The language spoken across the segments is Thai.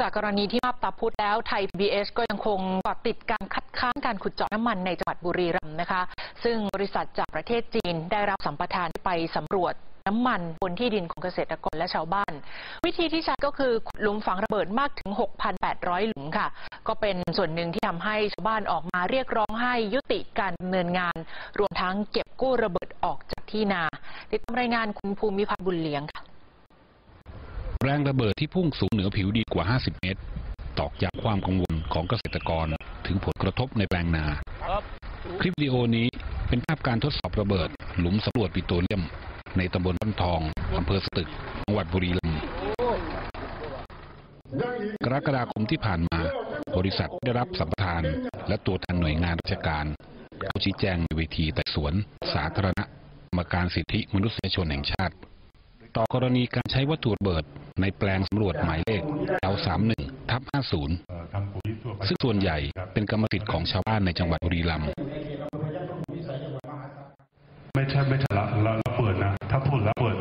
จากกรณีที่มาบตาพุธแล้วไทย PBS ก็ยังคงกาะติดการคัดค้านการขุดเจาะน้ำมันในจังหวัดบุรีรัมย์นะคะ ซึ่งบริษัทจากประเทศจีนได้รับสัมปทานไปสำรวจน้ำมันบนที่ดินของเกษตรกรและชาวบ้าน วิธีที่ใช้ก็คือขุดหลุมฝังระเบิดมากถึง 6,800 หลุมค่ะ ก็เป็นส่วนหนึ่งที่ทำให้ชาวบ้านออกมาเรียกร้องให้ยุติการดำเนินงาน รวมทั้งเก็บกู้ระเบิดออกจากที่นา ติดตามรายงานคุณภูมิพัฒน์บุญเลี้ยงค่ะ แรงระเบิดที่พุ่งสูงเหนือผิวดินกว่า 50 เมตร ตอกย้ำความกังวลของเกษตรกรถึงผลกระทบในแปลงนา คลิปวิดีโอนี้เป็นภาพการทดสอบระเบิด หลุมสำรวจปิโตรเลียม ในตำบลบ้านทองอำเภอสตึกจังหวัดบุรีรัมย์กรกฎาคมที่ผ่านมา บริษัทได้รับสัมปทาน และตัวแทนหน่วยงานราชการเข้าชี้แจงในเวทีไต่สวน สาธารณะกรรมการสิทธิมนุษยชนแห่งชาติ ต่อกรณีการใช้วัตถุระเบิด ในแปลงสำรวจหมายเลข L31 ทับเอ่อทำปุ๋ยทั่วไป50ซึ่งส่วนใหญ่เป็นกรรมสิทธิ์ของชาวบ้านในจังหวัดบุรีรัมย์ไม่ใช่ไม่ใช่ละละระเบิดนะ ถ้าพูดระเบิด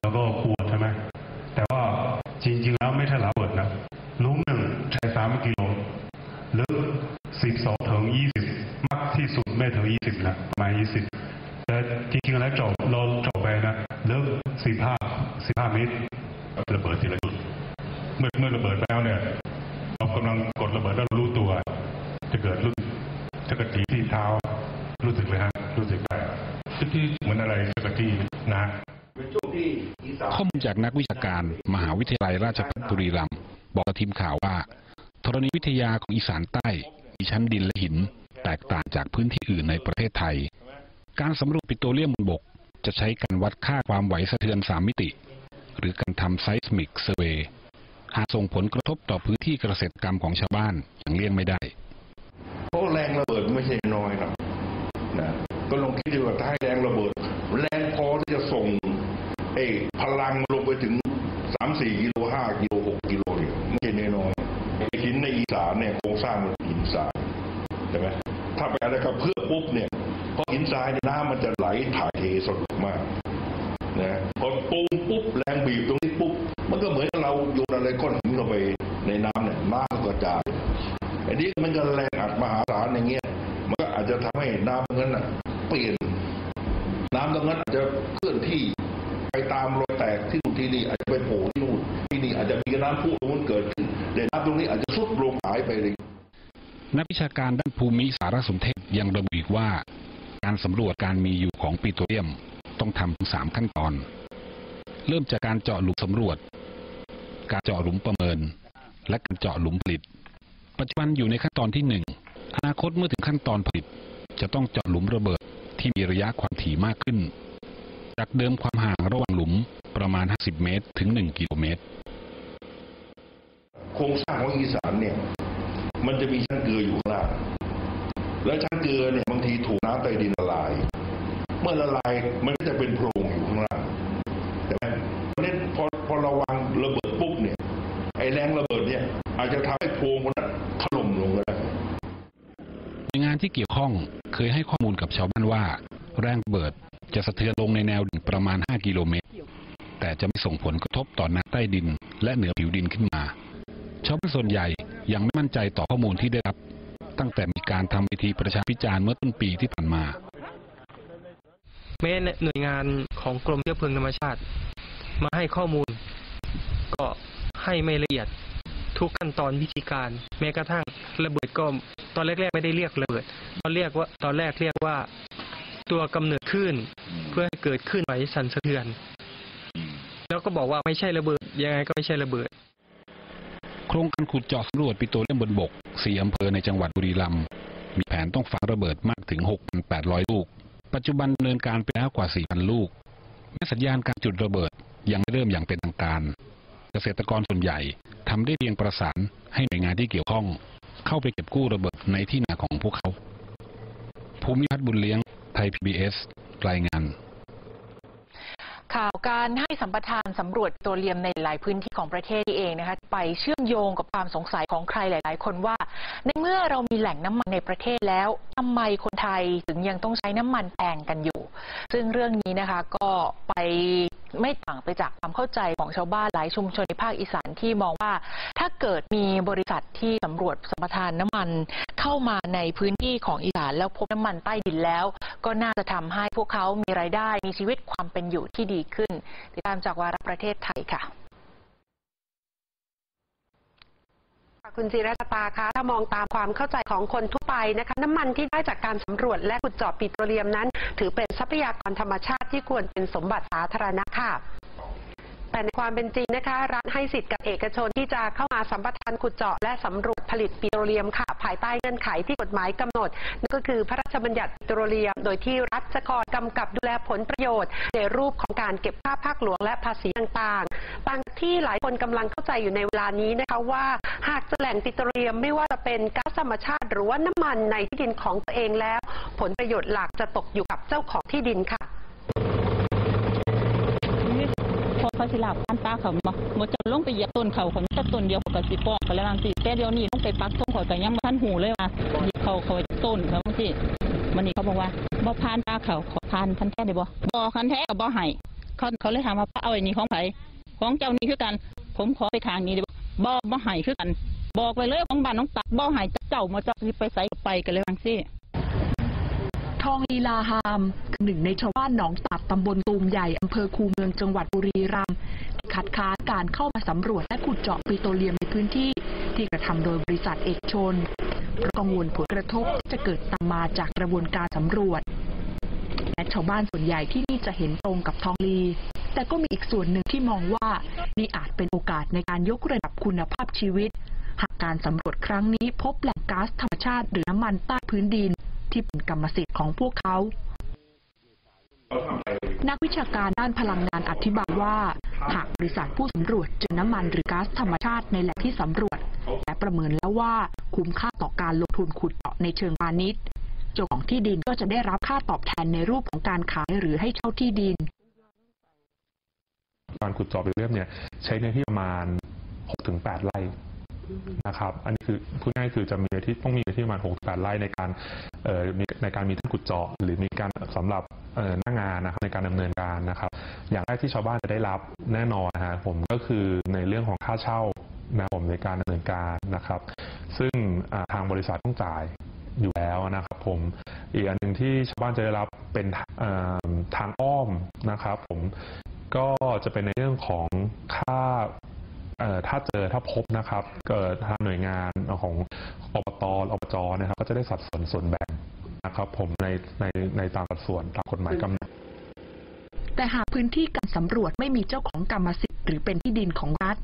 แล้วก็กลัวใช่ไหมแต่ว่าจริงๆแล้วไม่ใช่ระเบิดนะลุมหนึ่งใช้สามกิโลลึกสิบสองถึงยี่สิบมากที่สุดไม่ถึงยี่สิบนะประมาณยี่สิบแต่จริงๆแล้วจบเราจบไปนะลึกสิบห้าสิบห้าเมตรระเบิดทีละจุดเมื่อเมื่อระเบิดแล้วเนี่ย เรากำลังกดระเบิดแล้วเรารู้ตัว จะเกิดรู้จะกระตีที่เท้า รู้สึกเลยฮะ รู้สึกได้ที่เหมือนอะไรจะกระตีนะ ข้อมูลจากนักวิชาการ มหาวิทยาลัยราชภัฏบุรีรัมย์บอกกับทีมข่าวว่าธรณีวิทยาของอีสานใต้มีชั้นดินและหิน แตกต่างจากพื้นที่อื่นในประเทศไทย การสำรวจปิโตรเลียมบนบก จะใช้การวัดค่าความไหวสะเทือนสามมิติ หรือการทำไซส์มิกเซเวหากส่งผลกระทบต่อพื้นที่เกษตรกรรมของชาวบ้านอย่างเลี่ยงไม่ได้เพราะแรงระเบิดไม่ใช่น้อยนะนะก็ลองคิดดูว่าถ้าให้แรงระเบิด แรงพอที่จะส่งไอ้พลังลงไปถึงสามสี่กิโลห้ากิโลหกกิโลเนี่ยไม่ใช่น้อยหินในอีสานเนี่ยโครงสร้างมันหินทรายใช่ไหมถ้าไปอะไรกับเพื่อปุ๊บเนี่ยพอหินทรายน้ำมันจะไหลถ่ายเทสะดวกมากนะพอปูมปุ๊บแรงบีบตรงนี้ปุ๊บมันก็เหมือนเราโยนอะไรก้อนหินเข้าไปในน้ำเนี่ยน้ำมันกระจายอันนี้มันก็แรงอัดมหาศาลอย่างเงี้ยมันก็อาจจะทำให้น้ำตรงนั้นน่ะเปลี่ยนน้ำตรงนั้นอาจจะเคลื่อนที่ ไปตามรอยแตกที่นู่นที่นี่อาจจะไปโผล่ที่นู่นที่นี่อาจจะมีน้ำพุตรงนั้นเกิดขึ้นแต่น้ำตรงนี้อาจจะซุดลงหายไปเลยนักวิชาการด้านภูมิสารสนเทศยังระบุอีกว่า การสำรวจการมีอยู่ของปิโตรเลียมต้องทำถึงสามขั้นตอน เริ่มจากการเจาะหลุมสำรวจ การเจาะหลุมประเมิน และการเจาะหลุมผลิต ปัจจุบันอยู่ในขั้นตอนที่หนึ่งอนาคตเมื่อถึงขั้นตอนผลิต จะต้องเจาะหลุมระเบิดที่มีระยะความถี่มากขึ้น จากเดิมความห่างระหว่างหลุมประมาณ 50 เมตร ถึง 1 กิโลเมตร โครงสร้างของอีสานเนี่ย มันจะมีชั้นเกลืออยู่ข้างล่าง แล้วชั้นเกลือเนี่ยบางทีถูกน้ำใต้ดินละลาย เมื่อละลายมันก็จะเป็นโพรงอยู่ข้างล่างใช่ไหมเพราะฉะนั้นพอพอเราวางระเบิดปุ๊บเนี่ย ไอ้แรงระเบิดเนี่ย อาจจะทำให้โพรงมันนั้นถล่มลงก็ได้หน่วยงานที่เกี่ยวข้องเคยให้ข้อมูลกับชาวบ้านว่า แรงระเบิด จะสะเทือนลงในแนวดิ่งประมาณ 5 กิโลเมตร แต่จะไม่ส่งผลกระทบต่อน้ำใต้ดิน และเหนือผิวดินขึ้นมา ชาวบ้านส่วนใหญ่ยังไม่มั่นใจต่อข้อมูลที่ได้รับ ตั้งแต่มีการทำวิธีประชาพิจารณ์เมื่อต้นปีที่ผ่านมาแม้หน่วยงานของกรมเชื้อเพลิงธรรมชาติ มาให้ข้อมูล ก็ให้ไม่ละเอียดทุกขั้นตอนวิธีการ แม้กระทั่งระเบิดก็ตอนแรกๆไม่ได้เรียกระเบิดตอนเรียกว่าตอนแรกเรียกว่าตัวกำเนิด คลื่นเพื่อให้เกิดคลื่นไหวสั่นสะเทือน แล้วก็บอกว่าไม่ใช่ระเบิด ยังไงก็ไม่ใช่ระเบิด โครงการขุดเจาะสำรวจปิโตรเลียมบนบก4อำเภอในจังหวัดบุรีรัมย์มีแผนต้องฝังระเบิดมากถึง 6,800 ลูก ปัจจุบันดำเนินการไปแล้วกว่า 4,000 ลูกแม้สัญญาณการจุดระเบิดยังไม่เริ่มอย่างเป็นทางการ เกษตรกรส่วนใหญ่ทำได้เพียงประสานให้หน่วยงานที่เกี่ยวข้อง เข้าไปเก็บกู้ระเบิดในที่นาของพวกเขา ภูมิพัฒน์บุญเลี้ยงไทย PBS รายงาน ข่าวการให้สัมปทานสำรวจปิโตรเลียมในหลายพื้นที่ของประเทศนี่เองนะคะไปเชื่อมโยงกับความสงสัยของใครหลาย ๆ คนว่า ในเมื่อเรามีแหล่งน้ำมันในประเทศแล้วทำไมคนไทยถึงยังต้องใช้น้ำมันแพงกันอยู่ ซึ่งเรื่องนี้นะคะก็ไปไม่ต่างไปจากความเข้าใจของชาวบ้านหลายชุมชนในภาคอีสานที่มองว่า ถ้าเกิดมีบริษัทที่สำรวจสัมปทานน้ำมัน เข้ามาในพื้นที่ของอีสานแล้วพบน้ำมันใต้ดินแล้ว ก็น่าจะทำให้พวกเขามีรายได้มีชีวิตความเป็นอยู่ที่ดีขึ้นติดตามจากวาระประเทศไทยค่ะคุณจิรัตาคะถ้ามองตามความเข้าใจของคนทั่วไปนะคะ น้ำมันที่ได้จากการสำรวจและขุดเจาะปิโตรเลียมนั้น ถือเป็นทรัพยากรธรรมชาติที่ควรเป็นสมบัติสาธารณะค่ะแต่ในความเป็นจริงนะคะ รัฐให้สิทธิ์กับเอกชนที่จะเข้ามาสัมปทานขุดเจาะและสำรวจผลิตปิโตรเลียมค่ะ ภายใต้เงื่อนไขที่กฎหมายกำหนดนั่นก็คือพระราชบัญญัติปิโตรเลียม โดยที่รัฐจะคอยกำกับดูแลผลประโยชน์ ในรูปของการเก็บค่าภาคหลวงและภาษีต่างๆต่างที่หลายคนกำลังเข้าใจอยู่ในเวลานี้นะคะว่าหากจะแหล่งปิโตรเลียมไม่ว่าจะเป็นก๊าซธรรมชาติ หรือว่าน้ำมันในที่ดินของตัวเองแล้ว ผลประโยชน์หลักจะตกอยู่กับเจ้าของที่ดินค่ะ พอ เขาสิลาบพันตาเขาบ่บ่จะลงไปเหยียบต้นเขาเขามีแต่ต้นเดียวเขาก็สิปอกเขาแล้วบางสิแต่เดี๋ยวนี้ลงไปปักทงเขาก็ยังบ่ทันหูเลยว่าเหยียบเขาเขาต้นเขาบางสิมันนี่เขาบอกว่าบ่ผ่านตาเขาขอผ่านพันแท้ได้บ่บ่คันแท้ก็บ่ให้เขาเขาเลยถามว่าเอาไอ้นี่ของไผของเจ้านี่คือกัน ผมขอไปทางนี้ได้บ่บ่บ่ให้คือกัน บอกไปเลยของบ้านน้องตักบ่ให้เจ้ามาเจ้าสิไปไสก็ไปกันเลยบางสิ องลีลาฮามคือหนึ่งในชาวบ้านหนองตัดตำบลตูมใหญ่อำเภอคูเมืองจังหวัดบุรีรัมย์คัดค้านการเข้ามาสำรวจและขุดเจาะปิโตรเลียมในพื้นที่ ที่กระทำโดยบริษัทเอกชนเพราะกังวลผลกระทบที่จะเกิดตามมาจากกระบวนการสำรวจ และชาวบ้านส่วนใหญ่ที่นี่จะเห็นตรงกับทองลี แต่ก็มีอีกส่วนหนึ่งที่มองว่านี่อาจเป็นโอกาสในการยกระดับคุณภาพชีวิต หากการสำรวจครั้งนี้พบแหล่งก๊าซธรรมชาติหรือน้ำมันใต้พื้นดิน ที่เป็นกรรมสิทธิ์ของพวกเขา นักวิชาการด้านพลังงานอธิบายว่า หากบริษัทผู้สำรวจเจอน้ำมันหรือก๊าซธรรมชาติในแหล่งที่สำรวจ และประเมินแล้วว่าคุ้มค่าต่อการลงทุนขุดเจาะในเชิงพาณิชย์เจ้าของที่ดินก็จะได้รับค่าตอบแทนในรูปของการขายหรือให้เช่าที่ดิน การขุดเจาะไปเรื่อยเนี่ยใช้เนื้อที่ประมาณ 6-8 ไร่ นะครับอันนี้คือพูดง่ายคือจะมีที่ต้องมีที่ประมาณ6-8ไร่ในการเอ่อมีในการมีท่านขุดเจาะ หรือมีการสำหรับเอ่อหน้างานนะครับในการดำเนินการนะครับ อย่างแรกที่ชาวบ้านจะได้รับแน่นอนนะฮะผมก็คือในเรื่องของค่าเช่านะผมในการดำเนินการนะครับ ซึ่งทางบริษัทต้องจ่ายอยู่แล้วนะครับผมอีกอันหนึ่งที่ชาวบ้านจะได้รับเป็นเอ่อทางอ้อมนะครับ ผมก็จะเป็นในเรื่องของค่า ถ้าเจอถ้าพบนะครับเกิดทางหน่วยงานของอบตอบจนะครับก็จะได้สัดส่วนส่วนแบ่งนะครับ ผมในในในตามสัดส่วนตามกฎหมายกำหนดแต่หากพื้นที่การสำรวจไม่มีเจ้าของกรรมสิทธิ์หรือเป็นที่ดินของรัฐ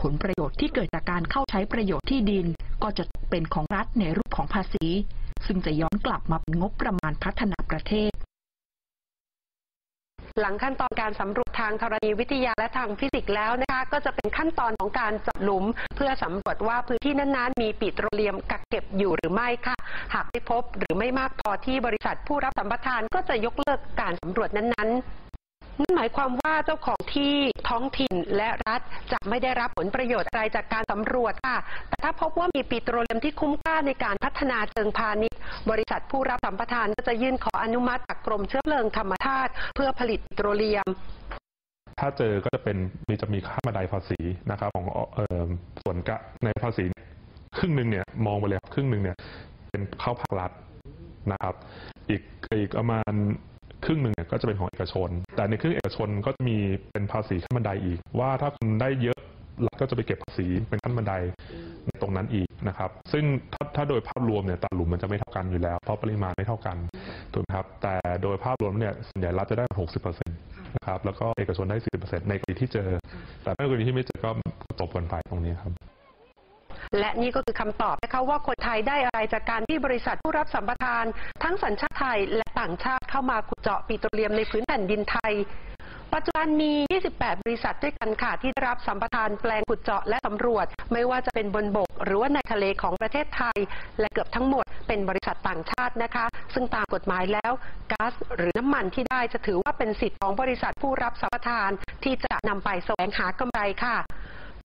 ผลประโยชน์ที่เกิดจากการเข้าใช้ประโยชน์ที่ดิน ก็จะเป็นของรัฐในรูปของภาษี ซึ่งจะย้อนกลับมาเป็นงบประมาณพัฒนาประเทศ หลังขั้นตอนการสำรวจทางธรณีวิทยาและทางฟิสิกส์แล้วนะคะก็จะเป็นขั้นตอนของการเจาะหลุม เพื่อสำรวจว่าพื้นที่นั้นๆ มีปิโตรเลียมกักเก็บอยู่หรือไม่ค่ะ หากไม่พบหรือไม่มากพอที่บริษัทผู้รับสัมปทานก็จะยกเลิกการสำรวจนั้นๆนั่นหมายความว่าเจ้าของที่ท้องถิ่นและรัฐจะไม่ได้รับผลประโยชน์อะไรจากการสำรวจค่ะ แต่ถ้าพบว่ามีปิโตรเลียมที่คุ้มค่าในการพัฒนาเชิงพาณิชย์ บริษัทผู้รับสัมปทานก็จะยื่นขออนุมัติจากกรมเชื้อเพลิงธรรมชาติเพื่อผลิตปิโตรเลียม ถ้าเจอก็จะเป็นมีจะมีค่าบันไดภาษีนะครับของออส่วนกะในภาษีครึ่งหนึ่งเนี่ยมองไปเลยครับครึ่งหนึ่งเนี่ยเป็นเข้าภาครัฐนะครับ อีกอีกประมาณครึ่งหนึ่งเนี่ยก็จะเป็นของเอกชน แต่ในครึ่งเอกชนก็จะมีเป็นภาษีขั้นบันไดอีก ว่าถ้าคุณได้เยอะรัฐก็จะไปเก็บภาษีเป็นขั้นบันได นั้นอีกนะครับ ซึ่งถ้าถ้าโดยภาพรวมเนี่ยแต่หลุมมันจะไม่เท่ากันอยู่แล้ว เพราะปริมาณไม่เท่ากันถูกไหมครับ แต่โดยภาพรวมเนี่ยส่วนใหญ่รัฐจะได้ 60%นะครับแล้วก็เอกชนได้ 40%ในกรณีที่เจอ แต่ถ้ากรณีที่ไม่เจอก็จบกันไปตรงนี้ครับและนี่ก็คือคำตอบนะคะว่าคนไทยได้อะไรจากการที่บริษัทผู้รับสัมปทาน ทั้งสัญชาติไทยและต่างชาติเข้ามาขุดเจาะปิโตรเลียมในพื้นแผ่นดินไทย ปัจจุบันมี 28 บริษัทด้วยกันค่ะ ที่ได้รับสัมปทานแปลงขุดเจาะและสำรวจ ไม่ว่าจะเป็นบนบก หรือว่าในทะเลของประเทศไทย และเกือบทั้งหมดเป็นบริษัทต่างชาตินะคะ ซึ่งตามกฎหมายแล้วก๊าซหรือน้ำมันที่ได้จะถือว่าเป็นสิทธิ์ของบริษัทผู้รับสัมปทานที่จะนำไปแสวงหากำไรค่ะ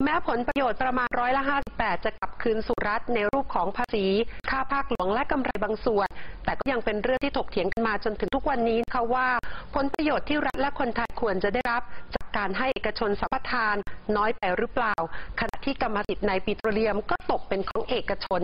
แม้ผลประโยชน์ประมาณร้อยละ 58 จะกลับคืนสู่รัฐในรูปของภาษี ค่าภาคหลวงและกำไรบางส่วน แต่ก็ยังเป็นเรื่องที่ถกเถียงกันมาจนถึงทุกวันนี้นะคะว่า ผลประโยชน์ที่รัฐและคนไทยควรจะได้รับจากการให้เอกชนสัมปทานน้อยไปหรือเปล่า ขณะที่กรรมสิทธิ์ในปิโตรเลียมก็ตกเป็นของเอกชน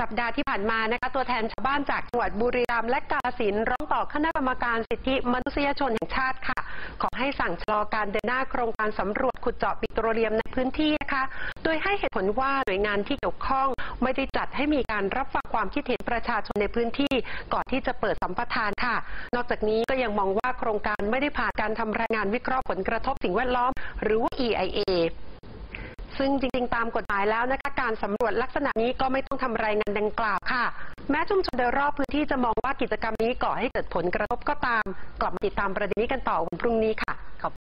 สัปดาห์ที่ผ่านมานะคะตัวแทนชาวบ้านจากจังหวัดบุรีรัมย์และกาฬสินธุ์ร้องต่อคณะกรรมการสิทธิมนุษยชนแห่งชาติค่ะ ขอให้สั่งชะลอการเดินหน้าโครงการสำรวจขุดเจาะปิโตรเลียมในพื้นที่นะคะ โดยให้เหตุผลว่าหน่วยงานที่เกี่ยวข้องไม่ได้จัดให้มีการรับฟังความคิดเห็นประชาชนในพื้นที่ก่อนที่จะเปิดสัมปทานค่ะ นอกจากนี้ก็ยังมองว่าโครงการไม่ได้ผ่านการทำรายงานวิเคราะห์ผลกระทบสิ่งแวดล้อม หรือว่า EIA ซึ่งจริงๆ ตามกฎหมายแล้วนะคะการสำรวจลักษณะนี้ก็ไม่ต้องทำรายงานดังกล่าวค่ะ แม้ชุมชนโดยรอบพื้นที่จะมองว่ากิจกรรมนี้ก่อให้เกิดผลกระทบก็ตาม กลับมาติดตามประเด็นนี้กันต่อวันพรุ่งนี้ค่ะขอบ